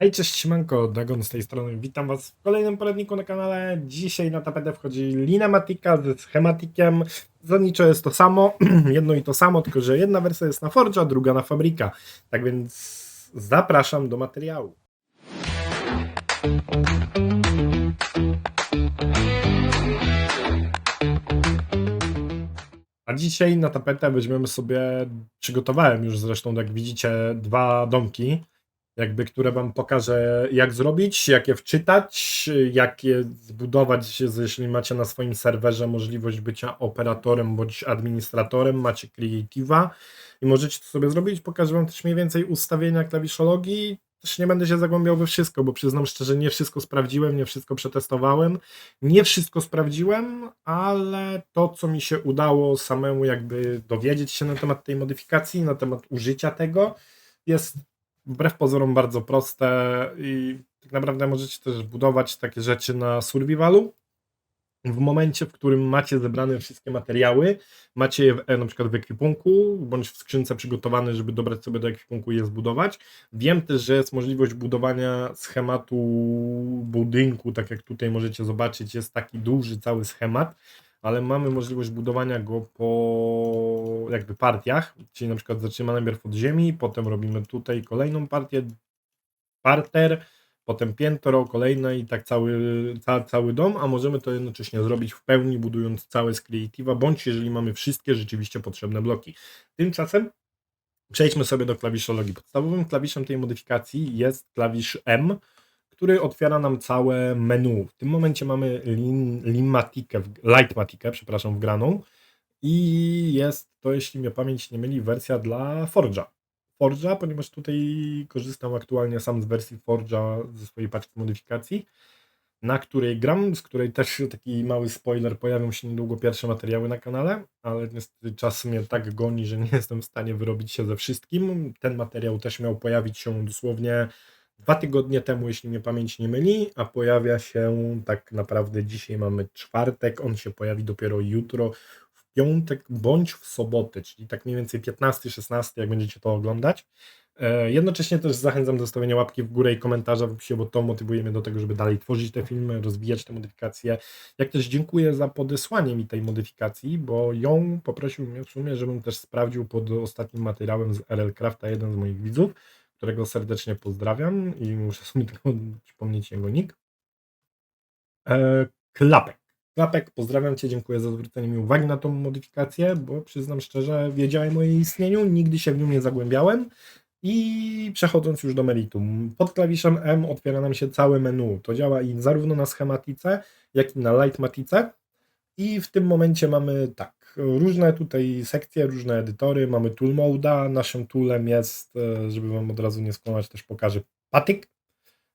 Hej, cześć, siemanko, Dagon z tej strony. Witam Was w kolejnym poradniku na kanale. Dzisiaj na tapetę wchodzi Linematika ze schematikiem. Zasadniczo jest to samo, jedno i to samo, tylko że jedna wersja jest na Forge, druga na Fabryka. Tak więc zapraszam do materiału. A dzisiaj na tapetę weźmiemy sobie, przygotowałem już zresztą, jak widzicie, dwa domki jakby, które wam pokażę, jak zrobić, jak je wczytać, jak je zbudować, jeśli macie na swoim serwerze możliwość bycia operatorem bądź administratorem, macie Creative'a i możecie to sobie zrobić. Pokażę wam też mniej więcej ustawienia klawiszologii. Też nie będę się zagłębiał we wszystko, bo przyznam szczerze, nie wszystko sprawdziłem, nie wszystko przetestowałem, nie wszystko sprawdziłem, ale to, co mi się udało samemu jakby dowiedzieć się na temat tej modyfikacji, na temat użycia tego, jest wbrew pozorom bardzo proste i tak naprawdę możecie też budować takie rzeczy na survivalu. W momencie, w którym macie zebrane wszystkie materiały, macie je w, e, na przykład w ekwipunku, bądź w skrzynce przygotowane, żeby dobrać sobie do ekwipunku i je zbudować. Wiem też, że jest możliwość budowania schematu budynku, tak jak tutaj możecie zobaczyć, jest taki duży cały schemat, ale mamy możliwość budowania go po jakby partiach, czyli na przykład zaczynamy najpierw od ziemi, potem robimy tutaj kolejną partię, parter, potem piętro, kolejne i tak cały, ca, cały dom, a możemy to jednocześnie zrobić w pełni, budując całe z Creative'a, bądź jeżeli mamy wszystkie rzeczywiście potrzebne bloki. Tymczasem przejdźmy sobie do klawiszologii. Podstawowym klawiszem tej modyfikacji jest klawisz M, który otwiera nam całe menu. W tym momencie mamy lin, Limatikę, Lightmatikę, przepraszam, wgraną i jest to, jeśli mnie pamięć nie myli, wersja dla Forge'a. Forge'a, ponieważ tutaj korzystam aktualnie sam z wersji Forge'a ze swojej paczki modyfikacji, na której gram, z której też taki mały spoiler, pojawią się niedługo pierwsze materiały na kanale, ale niestety czas mnie tak goni, że nie jestem w stanie wyrobić się ze wszystkim. Ten materiał też miał pojawić się dosłownie dwa tygodnie temu, jeśli mnie pamięć nie myli, a pojawia się tak naprawdę dzisiaj mamy czwartek, on się pojawi dopiero jutro, w piątek bądź w sobotę, czyli tak mniej więcej 15-16, jak będziecie to oglądać. E, Jednocześnie też zachęcam do zostawienia łapki w górę i komentarza w opisie, bo to motywuje mnie do tego, żeby dalej tworzyć te filmy, rozwijać te modyfikacje. Jak też dziękuję za podesłanie mi tej modyfikacji, bo ją poprosił mnie w sumie, żebym też sprawdził pod ostatnim materiałem z RL Crafta, jeden z moich widzów którego serdecznie pozdrawiam i muszę sobie tylko przypomnieć jego nick. E, Klapek. Klapek, pozdrawiam Cię, dziękuję za zwrócenie mi uwagi na tą modyfikację, bo przyznam szczerze, wiedziałem o jej istnieniu, nigdy się w nią nie zagłębiałem. I przechodząc już do meritum, pod klawiszem M otwiera nam się całe menu. To działa i zarówno na schematice, jak i na lightmatice. I w tym momencie mamy tak, różne tutaj sekcje, różne edytory, mamy tool mode'a, naszym toolem jest, e, żeby Wam od razu nie skłamać, też pokażę patyk.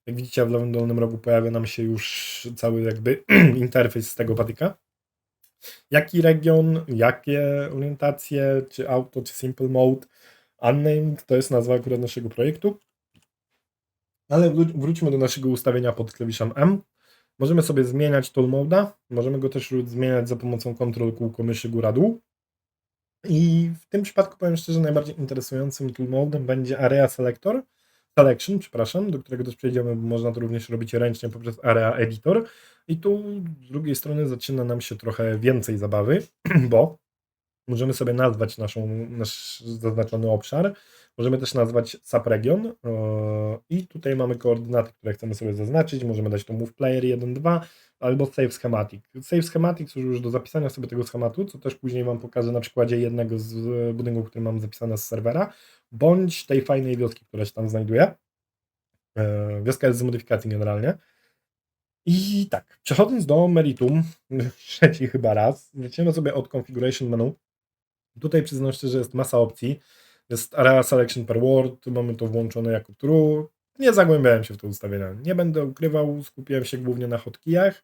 Jak widzicie w lewym dolnym rogu pojawia nam się już cały jakby interfejs z tego patyka. Jaki region, jakie orientacje, czy auto, czy simple mode, unnamed, to jest nazwa akurat naszego projektu. Ale wró- wróćmy do naszego ustawienia pod klawiszem M. Możemy sobie zmieniać tool mode'a, możemy go też zmieniać za pomocą kontrol kółko myszy góra-dół. I w tym przypadku powiem szczerze, najbardziej interesującym tool mode'em będzie Area Selector, Selection, przepraszam, do którego też przejdziemy, bo można to również robić ręcznie poprzez Area Editor. I tu z drugiej strony zaczyna nam się trochę więcej zabawy, bo możemy sobie nazwać naszą, nasz zaznaczony obszar, Możemy też nazwać subregion e, i tutaj mamy koordynaty, które chcemy sobie zaznaczyć. Możemy dać to move player 1, 2 albo save schematic. Save schematic służy już do zapisania sobie tego schematu, co też później Wam pokażę na przykładzie jednego z budynków, który mam zapisane z serwera, bądź tej fajnej wioski, która się tam znajduje. E, Wioska jest z modyfikacji generalnie. I tak, przechodząc do meritum, trzeci chyba raz, zaczniemy sobie od configuration menu. Tutaj przyznam szczerze, że jest masa opcji. Jest area selection per word, mamy to włączone jako true. Nie zagłębiałem się w te ustawienia. Nie będę ukrywał, skupiłem się głównie na hotkeyach.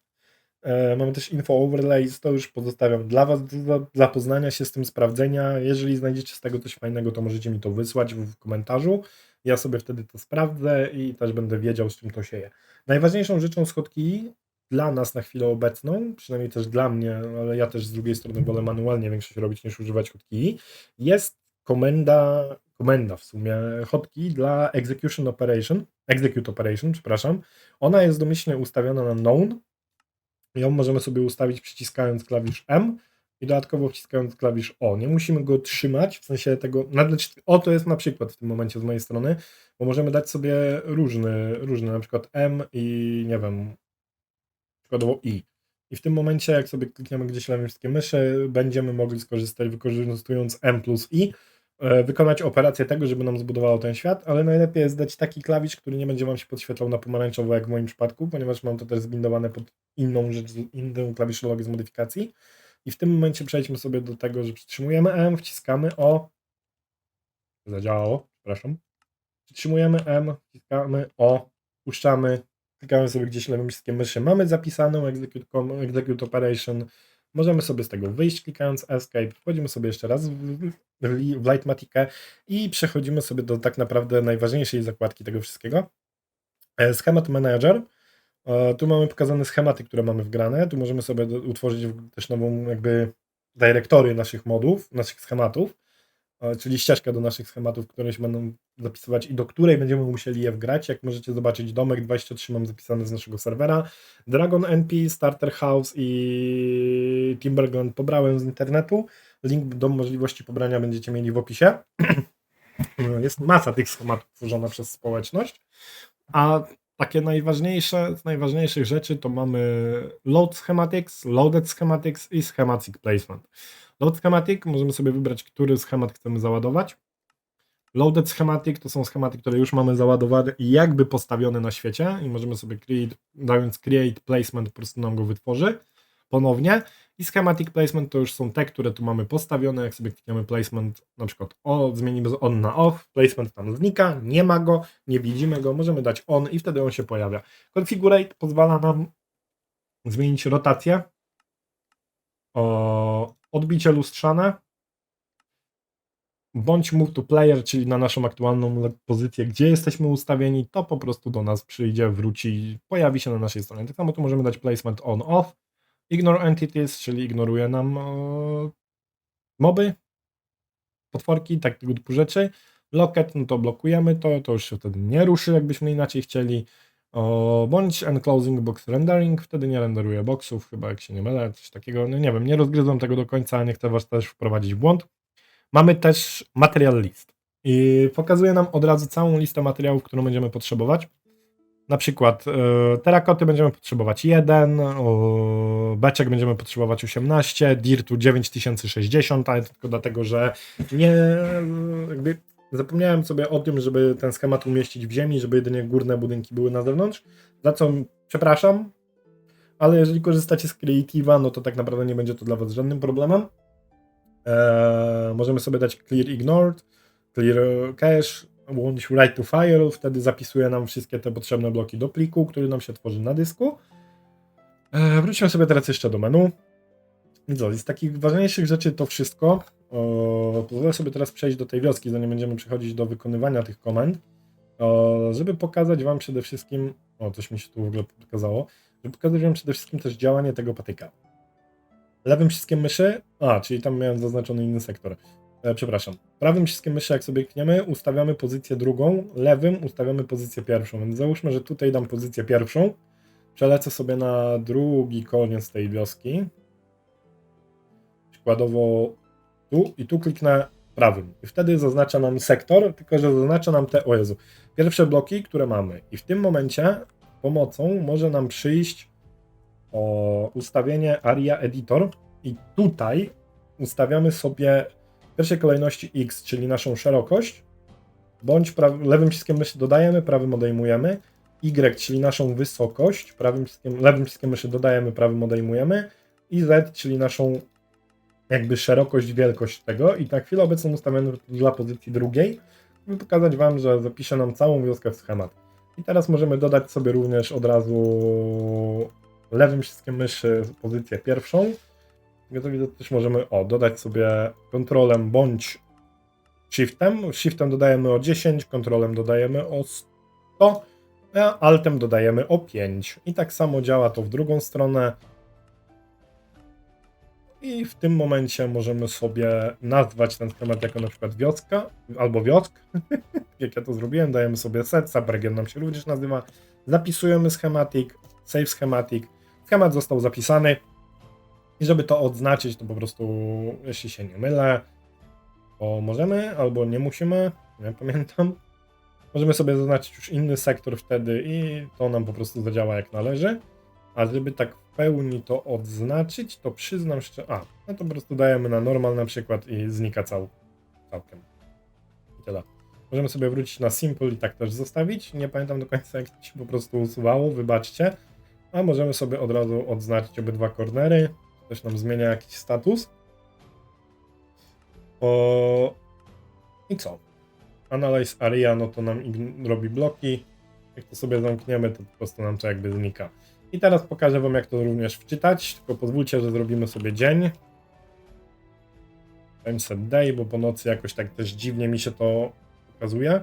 E, mamy też info overlays, to już pozostawiam dla Was do zapoznania się z tym, sprawdzenia. Jeżeli znajdziecie z tego coś fajnego, to możecie mi to wysłać w komentarzu. Ja sobie wtedy to sprawdzę i też będę wiedział, z czym to się je. Najważniejszą rzeczą z hotkey dla nas na chwilę obecną, przynajmniej też dla mnie, ale ja też z drugiej strony wolę manualnie większość robić niż używać hotkey, jest komenda, komenda w sumie, hotkey dla execution operation, execute operation, przepraszam. Ona jest domyślnie ustawiona na known. Ją możemy sobie ustawić przyciskając klawisz M i dodatkowo wciskając klawisz O. Nie musimy go trzymać, w sensie tego, znaczy O to jest na przykład w tym momencie z mojej strony, bo możemy dać sobie różny, różny na przykład M i nie wiem, przykładowo I. I w tym momencie, jak sobie klikniemy gdzieś lewym wszystkie myszy, będziemy mogli skorzystać wykorzystując M plus I, e, wykonać operację tego, żeby nam zbudowało ten świat, ale najlepiej jest dać taki klawisz, który nie będzie Wam się podświetlał na pomarańczowo, jak w moim przypadku, ponieważ mam to też zbindowane pod inną rzecz, inną klawiszologię z modyfikacji. I w tym momencie przejdźmy sobie do tego, że przytrzymujemy M, wciskamy O. Zadziałało, przepraszam. Przytrzymujemy M, wciskamy O, puszczamy, klikamy sobie gdzieś lewym przyciskiem myszy. Mamy zapisaną execute, execute operation. Możemy sobie z tego wyjść klikając Escape. Wchodzimy sobie jeszcze raz w, w, Lightmatikę i przechodzimy sobie do tak naprawdę najważniejszej zakładki tego wszystkiego. E, schemat Manager. E, tu mamy pokazane schematy, które mamy wgrane. Tu możemy sobie utworzyć też nową jakby dyrektory naszych modów, naszych schematów, czyli ścieżkę do naszych schematów, które się będą zapisywać i do której będziemy musieli je wgrać. Jak możecie zobaczyć, domek 23 mam zapisany z naszego serwera. Dragon NP, Starter House i Timberland pobrałem z internetu. Link do możliwości pobrania będziecie mieli w opisie. Jest masa tych schematów tworzona przez społeczność. A takie najważniejsze, z najważniejszych rzeczy to mamy load schematics, loaded schematics i schematic placement. Load schematic możemy sobie wybrać, który schemat chcemy załadować. Loaded schematic to są schematy, które już mamy załadowane i jakby postawione na świecie i możemy sobie create, dając create placement po prostu nam go wytworzy ponownie. I schematic placement to już są te, które tu mamy postawione. Jak sobie klikniemy placement, na przykład o, zmienimy on na off, placement tam znika, nie ma go, nie widzimy go, możemy dać on i wtedy on się pojawia. Configurate pozwala nam zmienić rotację, o, odbicie lustrzane, bądź move to player, czyli na naszą aktualną pozycję, gdzie jesteśmy ustawieni, to po prostu do nas przyjdzie, wróci, pojawi się na naszej stronie. Tak samo tu możemy dać placement on, off, Ignore entities, czyli ignoruje nam e, moby, potworki, tak tego typu rzeczy. Locket, no to blokujemy to, to już się wtedy nie ruszy, jakbyśmy inaczej chcieli. O, bądź enclosing box rendering, wtedy nie renderuje boxów, chyba jak się nie mylę, coś takiego. No nie wiem, nie rozgryzłem tego do końca, nie chcę Was też wprowadzić w błąd. Mamy też material list i pokazuje nam od razu całą listę materiałów, którą będziemy potrzebować. Na przykład e, terakoty będziemy potrzebować 1, beczek będziemy potrzebować 18, dirtu 9060, ale tylko dlatego, że nie jakby zapomniałem sobie o tym, żeby ten schemat umieścić w ziemi, żeby jedynie górne budynki były na zewnątrz, za co przepraszam, ale jeżeli korzystacie z Creative'a, no to tak naprawdę nie będzie to dla Was żadnym problemem. Eee, możemy sobie dać clear ignored, clear cache, bądź write to file, wtedy zapisuje nam wszystkie te potrzebne bloki do pliku, który nam się tworzy na dysku. E, wróćmy sobie teraz jeszcze do menu. I co, z takich ważniejszych rzeczy to wszystko. O, pozwolę sobie teraz przejść do tej wioski, zanim będziemy przechodzić do wykonywania tych komend, o, żeby pokazać Wam przede wszystkim, o coś mi się tu w ogóle pokazało, żeby pokazać Wam przede wszystkim też działanie tego patyka. Lewym wszystkim myszy, a, czyli tam miałem zaznaczony inny sektor. E, przepraszam, prawym przyciskiem myszy jak sobie kniemy, ustawiamy pozycję drugą, lewym ustawiamy pozycję pierwszą, więc załóżmy, że tutaj dam pozycję pierwszą, przelecę sobie na drugi koniec tej wioski, przykładowo tu i tu kliknę prawym. I wtedy zaznacza nam sektor, tylko że zaznacza nam te, o Jezu, pierwsze bloki, które mamy. I w tym momencie pomocą może nam przyjść o ustawienie ARIA Editor. I tutaj ustawiamy sobie pierwszej kolejności x, czyli naszą szerokość, bądź lewym przyciskiem myszy dodajemy, prawym odejmujemy, y, czyli naszą wysokość, prawym przyciskiem, lewym przyciskiem myszy dodajemy, prawym odejmujemy. I z, czyli naszą jakby szerokość, wielkość tego i na chwilę obecną ustawiamy dla pozycji drugiej, by pokazać Wam, że zapisze nam całą wioskę w schemat. I teraz możemy dodać sobie również od razu lewym przyciskiem myszy pozycję pierwszą, Gotowi to też możemy o, dodać sobie kontrolem bądź shiftem. Shiftem dodajemy o 10, kontrolem dodajemy o 100, a altem dodajemy o 5. I tak samo działa to w drugą stronę. I w tym momencie możemy sobie nazwać ten schemat jako na przykład wioska albo wiosk. Jak ja to zrobiłem, dajemy sobie set, subregion nam się również nazywa. Zapisujemy schematic, save schematic. Schemat został zapisany. I żeby to odznaczyć, to po prostu, jeśli się nie mylę, to możemy albo nie musimy, nie pamiętam. Możemy sobie zaznaczyć już inny sektor wtedy i to nam po prostu zadziała jak należy. A żeby tak w pełni to odznaczyć, to przyznam szczerze. A, no to po prostu dajemy na normal na przykład i znika cał, całkiem. I tyle. Możemy sobie wrócić na simple i tak też zostawić. Nie pamiętam do końca, jak to się po prostu usuwało, wybaczcie. A możemy sobie od razu odznaczyć obydwa kornery. To też nam zmienia jakiś status. O... I co? Analyze area, no to nam robi bloki. Jak to sobie zamkniemy, to po prostu nam to jakby znika. I teraz pokażę wam, jak to również wczytać, tylko pozwólcie, że zrobimy sobie dzień. Timeset day, bo po nocy jakoś tak też dziwnie mi się to pokazuje.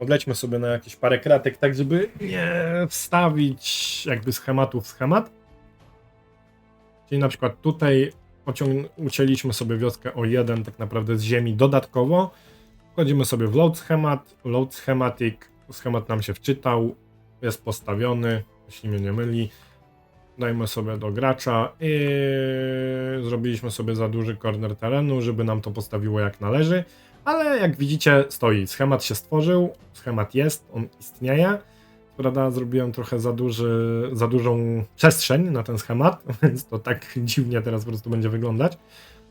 Odlećmy sobie na jakieś parę kratek, tak żeby nie wstawić jakby schematu w schemat. Czyli na przykład tutaj ucięliśmy sobie wioskę o jeden tak naprawdę z ziemi dodatkowo. Wchodzimy sobie w load schemat, load schematic, schemat nam się wczytał, jest postawiony, jeśli mnie nie myli. Dajmy sobie do gracza i zrobiliśmy sobie za duży corner terenu, żeby nam to postawiło jak należy. Ale jak widzicie, stoi. Schemat się stworzył, schemat jest, on istnieje. Prawda, zrobiłem trochę za, duży, za dużą przestrzeń na ten schemat, więc to tak dziwnie teraz po prostu będzie wyglądać.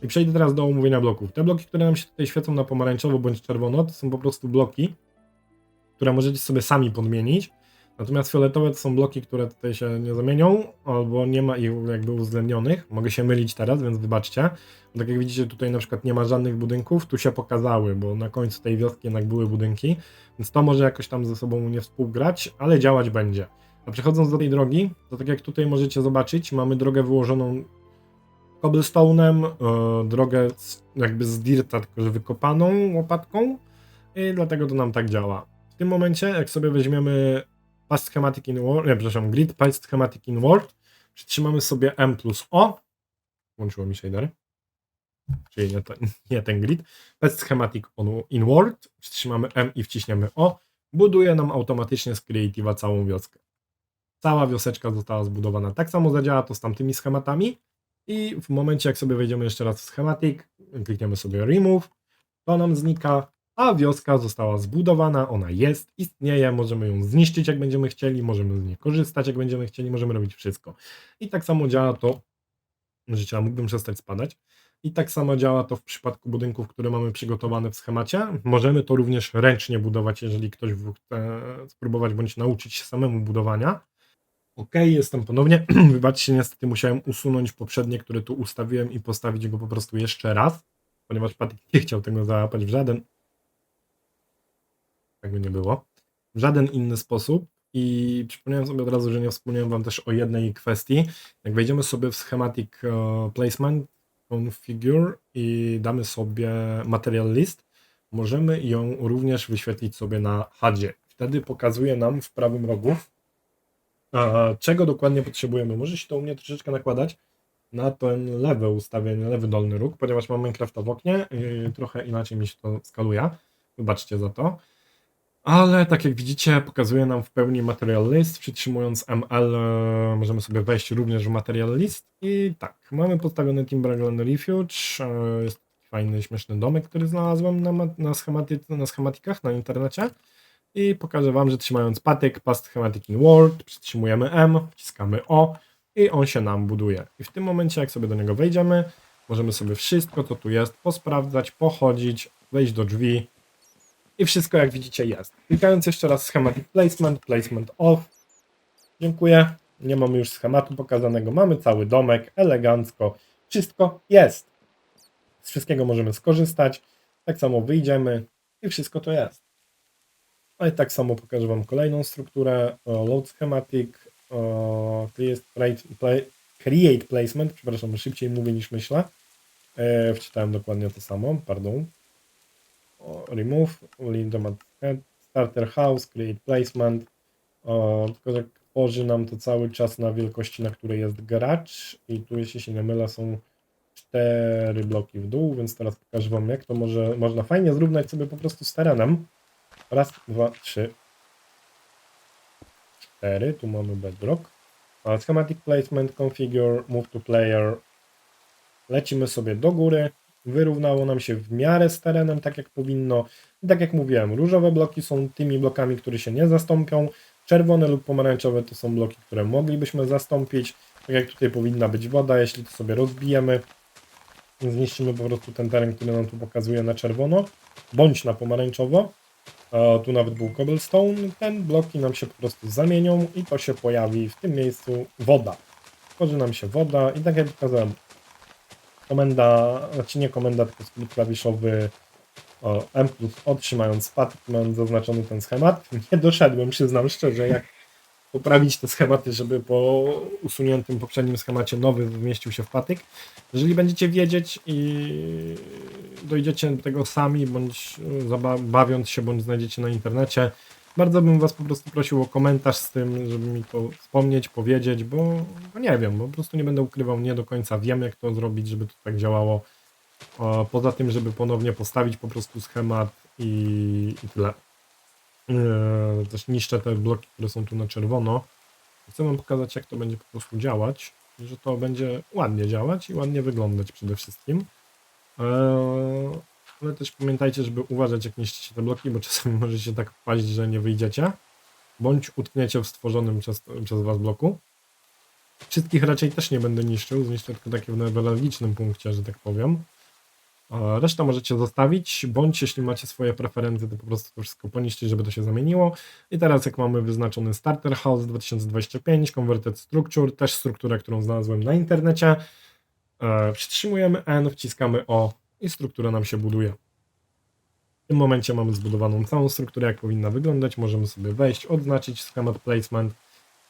I przejdę teraz do omówienia bloków. Te bloki, które nam się tutaj świecą na pomarańczowo bądź czerwono, to są po prostu bloki, które możecie sobie sami podmienić. Natomiast fioletowe to są bloki, które tutaj się nie zamienią, albo nie ma ich jakby uwzględnionych. Mogę się mylić teraz, więc wybaczcie. Tak jak widzicie, tutaj na przykład nie ma żadnych budynków, tu się pokazały, bo na końcu tej wioski jednak były budynki, więc to może jakoś tam ze sobą nie współgrać, ale działać będzie. A przechodząc do tej drogi, to tak jak tutaj możecie zobaczyć, mamy drogę wyłożoną cobblestone'em, e, drogę z, jakby z dirta, tylko że wykopaną łopatką i dlatego to nam tak działa. W tym momencie, jak sobie weźmiemy Path Schematic in Word, nie, przepraszam, Grid Path Schematic in Word, przytrzymamy sobie M plus O, włączyło mi shader, czyli nie, to, nie ten grid, Path Schematic on, in Word, przytrzymamy M i wciśniemy O, buduje nam automatycznie z Creative'a całą wioskę. Cała wioseczka została zbudowana. Tak samo zadziała to z tamtymi schematami. I w momencie, jak sobie wejdziemy jeszcze raz w schematic, klikniemy sobie remove, to nam znika, a wioska została zbudowana, ona jest, istnieje, możemy ją zniszczyć jak będziemy chcieli, możemy z niej korzystać jak będziemy chcieli, możemy robić wszystko. I tak samo działa to, życia mógłbym przestać spadać, i tak samo działa to w przypadku budynków, które mamy przygotowane w schemacie. Możemy to również ręcznie budować, jeżeli ktoś chce spróbować bądź nauczyć się samemu budowania. Ok, jestem ponownie. Wybaczcie, niestety musiałem usunąć poprzednie, które tu ustawiłem i postawić go po prostu jeszcze raz, ponieważ Patryk nie chciał tego załapać w żaden jakby nie było, w żaden inny sposób. I przypomniałem sobie od razu, że nie wspomniałem Wam też o jednej kwestii. Jak wejdziemy sobie w schematic e, placement, configure i damy sobie material list, możemy ją również wyświetlić sobie na HUDzie. Wtedy pokazuje nam w prawym rogu, a czego dokładnie potrzebujemy. Może się to u mnie troszeczkę nakładać na ten lewy ustawienie, lewy dolny róg, ponieważ mam Minecrafta w oknie trochę inaczej mi się to skaluje. Wybaczcie za to. Ale tak jak widzicie, pokazuje nam w pełni material list. Przytrzymując ML możemy sobie wejść również w material list. I tak, mamy postawiony Timberland Refuge. E, Jest fajny, śmieszny domek, który znalazłem na, na, schematy, na schematikach na internecie. I pokażę Wam, że trzymając patyk, past schematic in przytrzymujemy M, wciskamy O i on się nam buduje. I w tym momencie, jak sobie do niego wejdziemy, możemy sobie wszystko, co tu jest, posprawdzać, pochodzić, wejść do drzwi i wszystko, jak widzicie, jest. Klikając jeszcze raz schematic placement, placement off. Dziękuję. Nie mamy już schematu pokazanego. Mamy cały domek, elegancko. Wszystko jest. Z wszystkiego możemy skorzystać. Tak samo wyjdziemy i wszystko to jest. No i tak samo pokażę Wam kolejną strukturę. Load schematic, create placement, przepraszam, szybciej mówię niż myślę. E, wczytałem dokładnie to samo, pardon. Remove, leave the mat- starter house, create placement. Tylko że tworzy nam to cały czas na wielkości, na której jest gracz i tu jeśli się nie mylę są cztery bloki w dół, więc teraz pokażę wam jak to może, można fajnie zrównać sobie po prostu z terenem. Raz, dwa, trzy, cztery. Tu mamy bedrock. Schematic placement, configure, move to player. Lecimy sobie do góry. Wyrównało nam się w miarę z terenem, tak jak powinno. I tak jak mówiłem, różowe bloki są tymi blokami, które się nie zastąpią. Czerwone lub pomarańczowe to są bloki, które moglibyśmy zastąpić. Tak jak tutaj powinna być woda, jeśli to sobie rozbijemy, zniszczymy po prostu ten teren, który nam tu pokazuje na czerwono, bądź na pomarańczowo. Tu nawet był cobblestone, ten bloki nam się po prostu zamienią i to się pojawi w tym miejscu woda. Tworzy nam się woda i tak jak pokazałem, komenda, znaczy nie komenda, tylko skrót klawiszowy o, M plus otrzymając spadek, mam zaznaczony ten schemat. Nie doszedłem, przyznam szczerze, jak poprawić te schematy, żeby po usuniętym poprzednim schemacie nowy zmieścił się w patyk. Jeżeli będziecie wiedzieć i dojdziecie do tego sami, bądź zaba- bawiąc się, bądź znajdziecie na internecie, bardzo bym was po prostu prosił o komentarz z tym, żeby mi to wspomnieć, powiedzieć, bo nie wiem, po prostu nie będę ukrywał, nie do końca wiem jak to zrobić, żeby to tak działało. Poza tym, żeby ponownie postawić po prostu schemat i, i tyle. Eee, też niszczę te bloki, które są tu na czerwono. Chcę wam pokazać, jak to będzie po prostu działać. Że to będzie ładnie działać i ładnie wyglądać przede wszystkim. Eee, ale też pamiętajcie, żeby uważać, jak niszczycie te bloki, bo czasami możecie tak wpaść, że nie wyjdziecie. Bądź utkniecie w stworzonym przez, przez was bloku. Wszystkich raczej też nie będę niszczył, zniszczę tylko takie w newralgicznym punkcie, że tak powiem. A Resztę możecie zostawić, bądź jeśli macie swoje preferencje, to po prostu to wszystko poniszczyć, żeby to się zamieniło. I teraz jak mamy wyznaczony Starter House 2025, Converted Structure, też strukturę, którą znalazłem na internecie, e, przytrzymujemy N, wciskamy O i struktura nam się buduje. W tym momencie mamy zbudowaną całą strukturę, jak powinna wyglądać. Możemy sobie wejść, odznaczyć schemat placement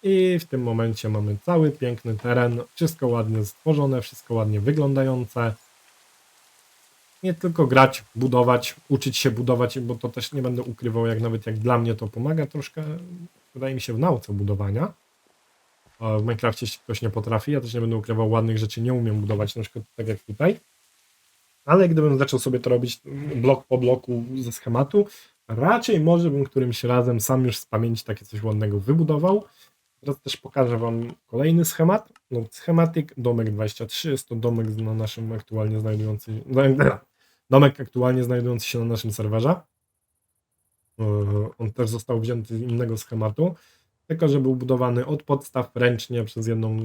i w tym momencie mamy cały piękny teren, wszystko ładnie stworzone, wszystko ładnie wyglądające nie tylko grać, budować, uczyć się budować, bo to też nie będę ukrywał, jak nawet jak dla mnie to pomaga troszkę, wydaje mi się, w nauce budowania. W Minecrafcie jeśli ktoś nie potrafi, ja też nie będę ukrywał, ładnych rzeczy nie umiem budować, na przykład tak jak tutaj. Ale gdybym zaczął sobie to robić blok po bloku ze schematu, raczej może bym którymś razem sam już z pamięci takie coś ładnego wybudował. Teraz też pokażę Wam kolejny schemat. No, schematyk domek 23 jest to domek na naszym aktualnie znajdujący domek aktualnie znajdujący się na naszym serwerze. Yy, On też został wzięty z innego schematu, tylko że był budowany od podstaw ręcznie przez jedną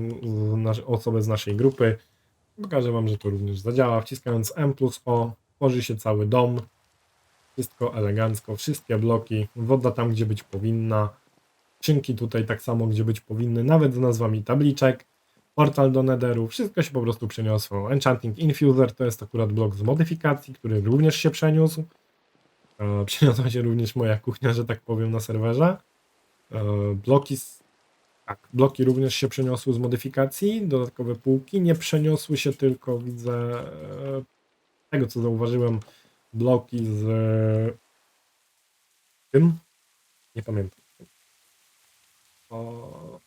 osobę z naszej grupy. Pokażę Wam, że to również zadziała. Wciskając M plus O tworzy się cały dom. Wszystko elegancko, wszystkie bloki, woda tam, gdzie być powinna. Skrzynki tutaj tak samo, gdzie być powinny, nawet z nazwami tabliczek. Portal do Netheru, wszystko się po prostu przeniosło. Enchanting Infuser to jest akurat blok z modyfikacji, który również się przeniósł. E, przeniosła się również moja kuchnia, że tak powiem, na serwerze. E, bloki, z, tak, bloki również się przeniosły z modyfikacji, dodatkowe półki. Nie przeniosły się tylko, widzę, e, tego co zauważyłem, bloki z tym. Nie pamiętam. O,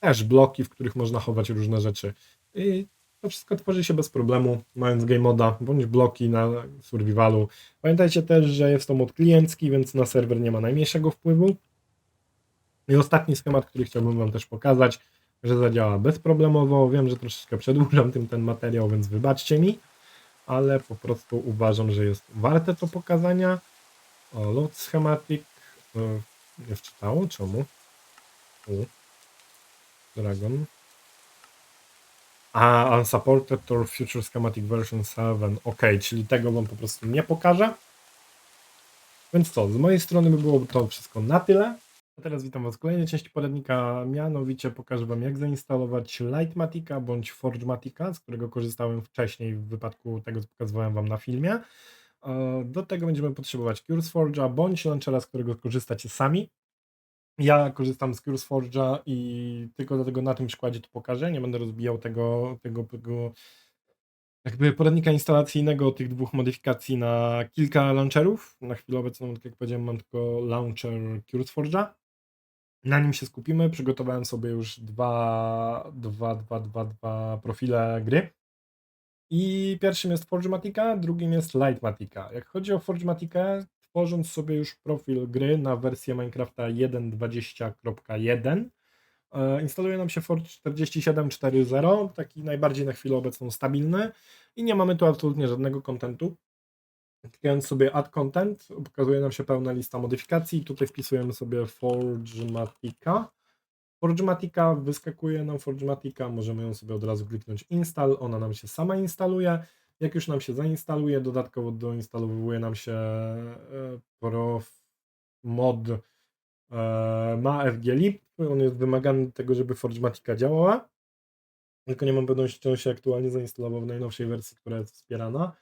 też bloki, w których można chować różne rzeczy. I to wszystko tworzy się bez problemu, mając game moda, bądź bloki na survivalu. Pamiętajcie też, że jest to mod kliencki, więc na serwer nie ma najmniejszego wpływu. I ostatni schemat, który chciałbym Wam też pokazać, że zadziała bezproblemowo. Wiem, że troszeczkę przedłużam tym ten materiał, więc wybaczcie mi, ale po prostu uważam, że jest warte to pokazania. O, load schematic. e, Nie wczytało, czemu? U. Dragon. A, unsupported or future schematic version 7. Ok, czyli tego wam po prostu nie pokażę. Więc co, z mojej strony by było to wszystko na tyle. Teraz witam was w kolejnej części poradnika, mianowicie pokażę wam jak zainstalować Lightmatica bądź Forgematica, z którego korzystałem wcześniej w wypadku tego, co pokazywałem wam na filmie. E, Do tego będziemy potrzebować CurseForge'a bądź launchera, z którego korzystacie sami. Ja korzystam z CurseForge'a i tylko dlatego na tym przykładzie to pokażę. Nie będę rozbijał tego, tego, tego jakby poradnika instalacyjnego tych dwóch modyfikacji na kilka launcherów. Na chwilę obecną, tak jak powiedziałem, mam tylko launcher CurseForge'a. Na nim się skupimy. Przygotowałem sobie już dwa, dwa, dwa, dwa, dwa profile gry. I pierwszym jest Forgematica, drugim jest Lightmatica. Jak chodzi o Forgematikę, tworząc sobie już profil gry na wersję Minecrafta 1.20.1, e, instaluje nam się Forge 47.4.0, taki najbardziej na chwilę obecną stabilny i nie mamy tu absolutnie żadnego kontentu. Klikając sobie Add Content, pokazuje nam się pełna lista modyfikacji. Tutaj wpisujemy sobie Forgematica. Forgematica, wyskakuje nam Forgematica, możemy ją sobie od razu kliknąć Install, ona nam się sama instaluje. Jak już nam się zainstaluje, dodatkowo doinstalowuje nam się e, prof mod e, ma FGLib, on jest wymagany do tego, żeby Forgematica działała. Tylko nie mam pewności, czy on się aktualnie zainstalował w najnowszej wersji, która jest wspierana.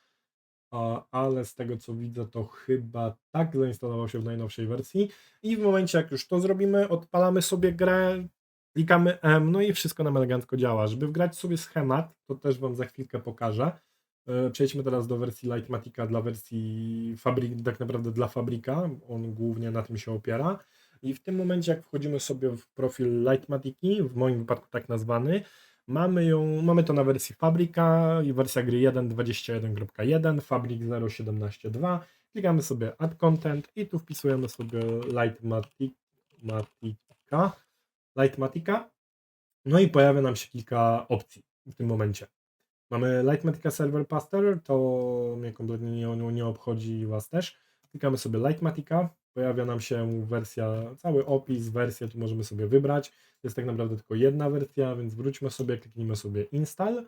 Ale z tego co widzę, to chyba tak zainstalował się w najnowszej wersji. I w momencie, jak już to zrobimy, odpalamy sobie grę, klikamy M, no i wszystko nam elegancko działa. Żeby wgrać sobie schemat, to też Wam za chwilkę pokażę. E, Przejdźmy teraz do wersji Lightmatica dla wersji fabryk, tak naprawdę dla fabryka. On głównie na tym się opiera. I w tym momencie, jak wchodzimy sobie w profil Lightmatiki, w moim wypadku tak nazwany, mamy ją, mamy to na wersji fabryka i wersja gry 1.21.1, fabryk 0.17.2. Klikamy sobie Add Content i tu wpisujemy sobie Lightmatica. Lightmatica. No i pojawia nam się kilka opcji w tym momencie. Mamy Lightmatica Server Paster, to mnie kompletnie nie, nie, nie obchodzi Was też. Klikamy sobie Lightmatica, pojawia nam się wersja, cały opis, wersję, tu możemy sobie wybrać. Jest tak naprawdę tylko jedna wersja, więc wróćmy sobie, kliknijmy sobie Install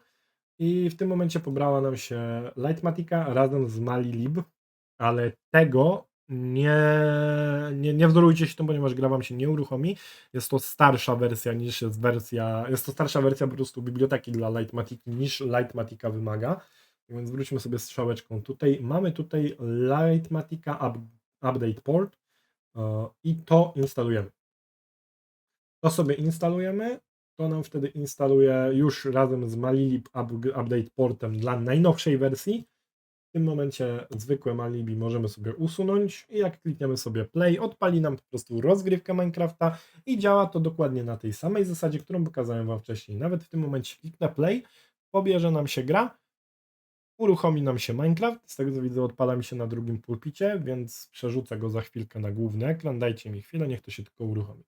i w tym momencie pobrała nam się Lightmatica razem z Malilib, ale tego nie, nie, nie wzorujcie się tym, ponieważ gra Wam się nie uruchomi. Jest to starsza wersja niż jest wersja, jest to starsza wersja po prostu biblioteki dla Lightmatiki niż Lightmatica wymaga. Więc wróćmy sobie strzałeczką tutaj. Mamy tutaj Lightmatica up, Update Port e, i to instalujemy. To sobie instalujemy, to nam wtedy instaluje już razem z Malilib up- Update Portem dla najnowszej wersji. W tym momencie zwykłe Malibi możemy sobie usunąć i jak klikniemy sobie play, odpali nam po prostu rozgrywkę Minecrafta i działa to dokładnie na tej samej zasadzie, którą pokazałem Wam wcześniej. Nawet w tym momencie kliknę play, pobierze nam się gra, uruchomi nam się Minecraft, z tego co widzę odpala mi się na drugim pulpicie, więc przerzucę go za chwilkę na główny ekran, dajcie mi chwilę, niech to się tylko uruchomi.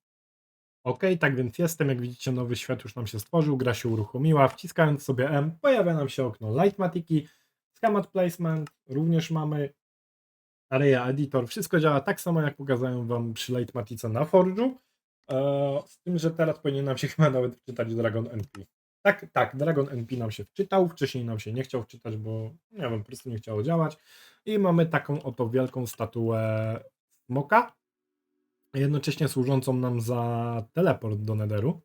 Ok, tak więc jestem, jak widzicie nowy świat już nam się stworzył, gra się uruchomiła, wciskając sobie M pojawia nam się okno Lightmatiki, Schemat Placement również mamy, Area Editor, wszystko działa tak samo jak pokazałem Wam przy Lightmatice na Forge'u, e, z tym, że teraz powinien nam się chyba nawet wczytać Dragon NP. Tak, tak, Dragon NP nam się wczytał, wcześniej nam się nie chciał wczytać, bo nie wiem, po prostu nie chciało działać i mamy taką oto wielką statuę smoka, jednocześnie służącą nam za teleport do Netheru.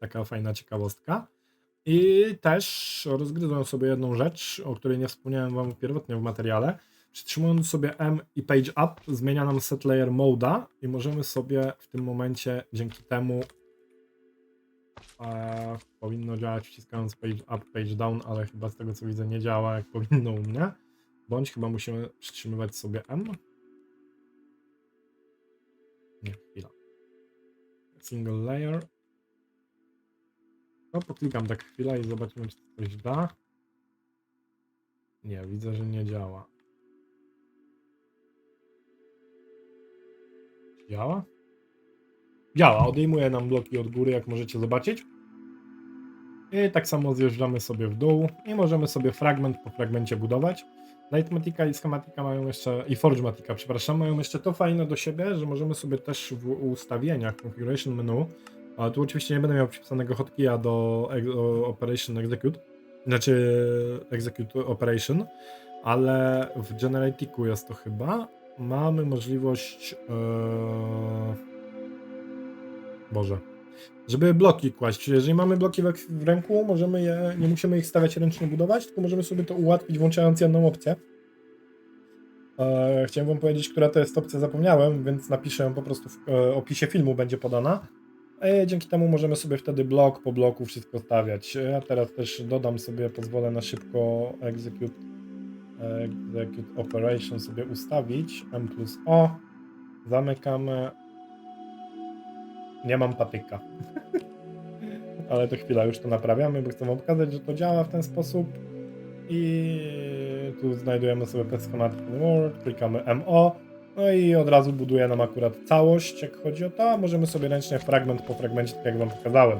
Taka fajna ciekawostka. I też rozgryzłem sobie jedną rzecz, o której nie wspomniałem Wam pierwotnie w materiale. Przytrzymując sobie M i Page Up, zmienia nam set layer moda i możemy sobie w tym momencie dzięki temu e, powinno działać wciskając Page Up, Page Down, ale chyba z tego co widzę nie działa jak powinno u mnie. Bądź chyba musimy przytrzymywać sobie M. Nie, chwila. Single layer. No, poklikam tak chwilę i zobaczymy, czy coś da. Nie, widzę, że nie działa. Działa? Działa, odejmuje nam bloki od góry, jak możecie zobaczyć. I tak samo zjeżdżamy sobie w dół i możemy sobie fragment po fragmencie budować. Lightmatica i Schematica mają jeszcze, i Forgematica, przepraszam, mają jeszcze to fajne do siebie, że możemy sobie też w ustawieniach Configuration menu ale tu oczywiście nie będę miał przypisanego hotkeya do, do Operation Execute, znaczy Execute Operation, ale w Generatiku jest to chyba. Mamy możliwość. Ee... Boże. Żeby bloki kłaść. Jeżeli mamy bloki w, ręku, możemy je, nie musimy ich stawiać ręcznie budować, tylko możemy sobie to ułatwić, włączając jedną opcję. E, chciałem wam powiedzieć, która to jest opcja, zapomniałem, więc napiszę ją po prostu w e, opisie filmu, będzie podana. E, dzięki temu możemy sobie wtedy blok po bloku wszystko stawiać. Ja teraz też dodam sobie, pozwolę na szybko execute, execute operation sobie ustawić. M plus O. Zamykamy. Nie mam patyka. Ale to chwila, już to naprawiamy, bo chcę wam pokazać, że to działa w ten sposób. i tu znajdujemy sobie Pet Schematic World, klikamy MO, no i od razu buduje nam akurat całość, jak chodzi o to, możemy sobie ręcznie fragment po fragmencie, tak jak wam pokazałem.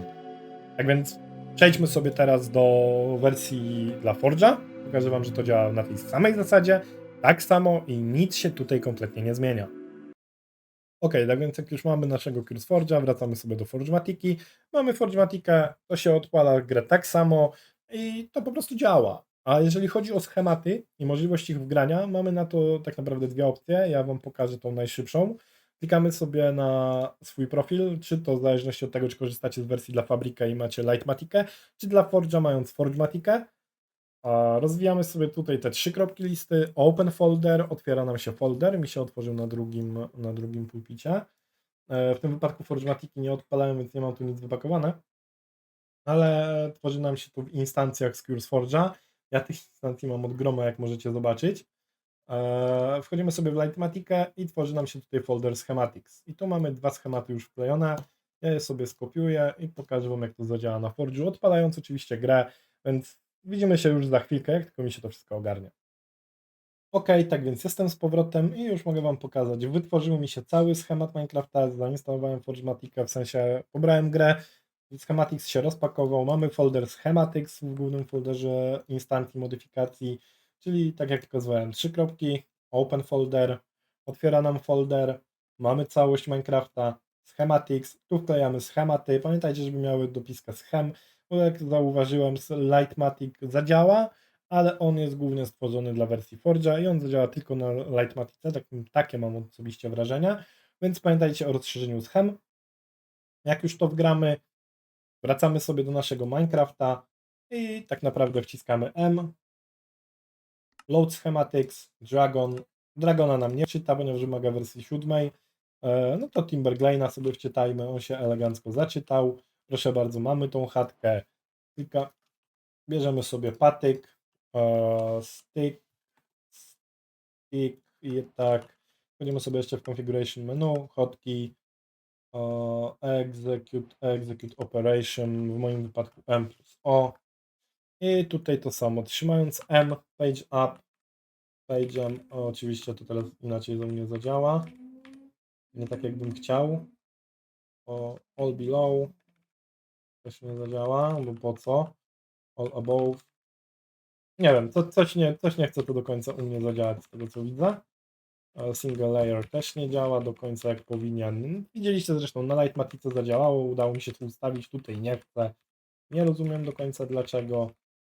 Tak więc przejdźmy sobie teraz do wersji dla Forge'a. Pokażę wam, że to działa na tej samej zasadzie, tak samo i nic się tutaj kompletnie nie zmienia. Ok, tak więc jak już mamy naszego CurseForge'a, wracamy sobie do Forgematiki. Mamy Forgematikę, to się odpala grę tak samo i to po prostu działa. A jeżeli chodzi o schematy i możliwość ich wgrania, mamy na to tak naprawdę dwie opcje. Ja Wam pokażę tą najszybszą. Klikamy sobie na swój profil, czy to w zależności od tego, czy korzystacie z wersji dla Fabrika i macie Lightmatikę, czy dla Forge'a mając Forgematikę. Rozwijamy sobie tutaj te trzy kropki listy. Open folder, otwiera nam się folder, mi się otworzył na drugim, na drugim pulpicie. E, W tym wypadku Forgematiki nie odpalałem, więc nie mam tu nic wypakowane. Ale tworzy nam się tu w instancjach z CurseForge'a. Ja tych instancji mam od groma, jak możecie zobaczyć. E, Wchodzimy sobie w Lightmatikę i tworzy nam się tutaj folder Schematics. I tu mamy dwa schematy już wklejone. Ja je sobie skopiuję i pokażę Wam, jak to zadziała na Forge'u, odpalając oczywiście grę, więc widzimy się już za chwilkę, jak tylko mi się to wszystko ogarnie. Ok, tak więc jestem z powrotem i już mogę Wam pokazać. Wytworzył mi się cały schemat Minecrafta, zainstalowałem Forgematikę, w sensie pobrałem grę, Schematics się rozpakował, mamy folder Schematics w głównym folderze instancji modyfikacji, czyli tak jak pokazywałem, trzy kropki, open folder, otwiera nam folder, mamy całość Minecrafta, Schematics, tu wklejamy schematy, pamiętajcie, żeby miały dopiskę schem, jak zauważyłem, Lightmatic zadziała, ale on jest głównie stworzony dla wersji Forge'a i on zadziała tylko na Lightmatice, tak, takie mam osobiście wrażenia, więc pamiętajcie o rozszerzeniu schem. Jak już to wgramy, wracamy sobie do naszego Minecrafta i tak naprawdę wciskamy M, Load Schematics, Dragon. Dragona nam nie czyta, ponieważ wymaga wersji siódmej. E, No to Timberglane'a sobie wczytajmy, on się elegancko zaczytał. Proszę bardzo, mamy tą chatkę. Kilka... Bierzemy sobie patyk, e, stick, stick i tak. Wchodzimy sobie jeszcze w configuration menu, hotkey, e, execute, execute operation, w moim wypadku M plus O. I tutaj to samo, trzymając M, page up, page'em, oczywiście to teraz inaczej do mnie zadziała, nie tak jakbym chciał, o, all below, też nie zadziała, bo po co, all above, nie wiem, co, coś, nie, coś nie chce to do końca u mnie zadziałać z tego co widzę, E, single layer też nie działa do końca jak powinien, widzieliście zresztą na Lightmatice zadziałało, udało mi się to ustawić, tutaj nie chcę, nie rozumiem do końca dlaczego,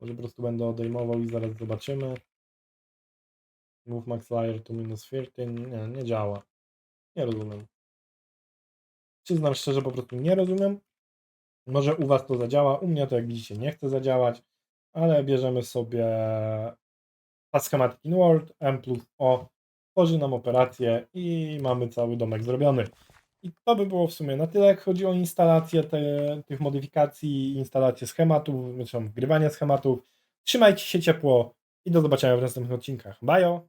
może po prostu będę odejmował i zaraz zobaczymy. Move max layer to minus 15. Nie, nie działa. Nie rozumiem. Przyznam szczerze, po prostu nie rozumiem. Może u Was to zadziała, u mnie to jak widzicie nie chce zadziałać, ale bierzemy sobie Path Schematic in Word, M plus O, tworzy nam operację i mamy cały domek zrobiony. I to by było w sumie na tyle, jak chodzi o instalację te, tych modyfikacji, instalację schematów, znaczy wgrywanie schematów. Trzymajcie się ciepło i do zobaczenia w następnych odcinkach. Bajo!